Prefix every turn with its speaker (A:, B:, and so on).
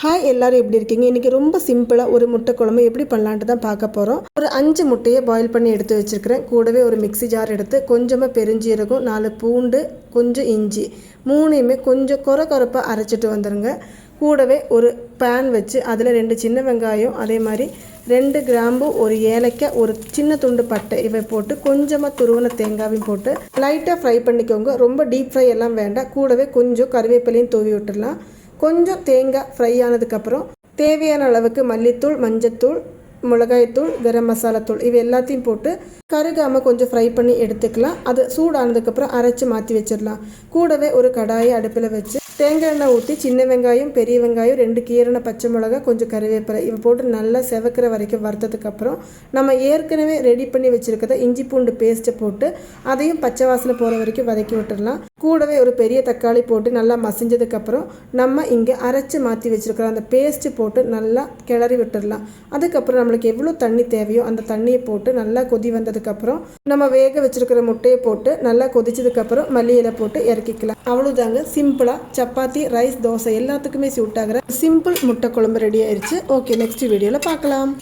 A: Hi எல்லாரும் எப்படி இருக்கீங்க? இன்றைக்கி ரொம்ப சிம்பிளாக ஒரு முட்டை குழம்பு எப்படி பண்ணலான்ட்டு தான் பார்க்க போகிறோம் ஒரு அஞ்சு முட்டையை பாயில் பண்ணி எடுத்து வச்சுருக்கிறேன். கூடவே ஒரு மிக்ஸி ஜார் எடுத்து கொஞ்சமாக பெருஞ்சீரகம் நாலு பூண்டு கொஞ்சம் இஞ்சி மூணையுமே கொஞ்சம் குறை குறைப்பாக அரைச்சிட்டு வந்துடுங்க கூடவே ஒரு பேன் வச்சு அதில் ரெண்டு சின்ன வெங்காயம் அதே மாதிரி ரெண்டு கிராம்பு ஒரு ஏலக்காய் ஒரு சின்ன துண்டு பட்டை இவை போட்டு கொஞ்சமாக துருவன தேங்காயும் போட்டு லைட்டாக ஃப்ரை பண்ணிக்கோங்க. ரொம்ப டீப் ஃப்ரை எல்லாம் வேண்டாம். கூடவே கொஞ்சம் கருவேப்பிலையும் தூவி விட்டுடலாம். கொஞ்சம் தேங்காய் ஃப்ரை ஆனதுக்கப்புறம் தேவையான அளவுக்கு மல்லித்தூள் மஞ்சத்தூள் மிளகாய்த்தூள் கரம் மசாலா தூள் இவை எல்லாத்தையும் போட்டு கருகாமல் கொஞ்சம் ஃப்ரை பண்ணி எடுத்துக்கலாம். அது சூடானதுக்கப்புறம் அரைச்சி மாற்றி வச்சிடலாம். கூடவே ஒரு கடாயை அடுப்பில் வச்சு தேங்காய் எண்ணெய் ஊற்றி சின்ன வெங்காயம் பெரிய வெங்காயம் ரெண்டு கீரண பச்சை மிளகாய் கொஞ்சம் கருவேப்பிலை இவை போட்டு நல்லா செவக்கிற வரைக்கும் வறுத்ததுக்கப்புறம் நம்ம ஏற்கனவே ரெடி பண்ணி வச்சுருக்கத இஞ்சி பூண்டு பேஸ்ட்டை போட்டு அதையும் பச்சை வாசனை போகிற வரைக்கும் வதக்கி விட்டுடலாம். கூடவே ஒரு பெரிய தக்காளி போட்டு நல்லா மசிஞ்சதுக்கப்புறம் நம்ம இங்கே அரைச்சி மாற்றி வச்சுருக்கிற அந்த பேஸ்ட்டு போட்டு நல்லா கிளறி விட்டுடலாம் அதுக்கப்புறம் நம்மளுக்கு எவ்வளோ தண்ணி தேவையோ அந்த தண்ணியை போட்டு நல்லா கொதி வந்ததுக்கப்புறம் நம்ம வேக வச்சுருக்கிற முட்டையை போட்டு நல்லா கொதிச்சதுக்கப்புறம் மல்லியில் போட்டு இறக்கிக்கலாம். அவ்வளோதாங்க சிம்பிளாக சப்பாத்தி ரைஸ் தோசை எல்லாத்துக்குமே சூட் ஆகிற சிம்பிள் முட்டை குழம்பு ரெடி ஆயிடுச்சு ஓகே நெக்ஸ்ட் வீடியோவில் பார்க்கலாம்.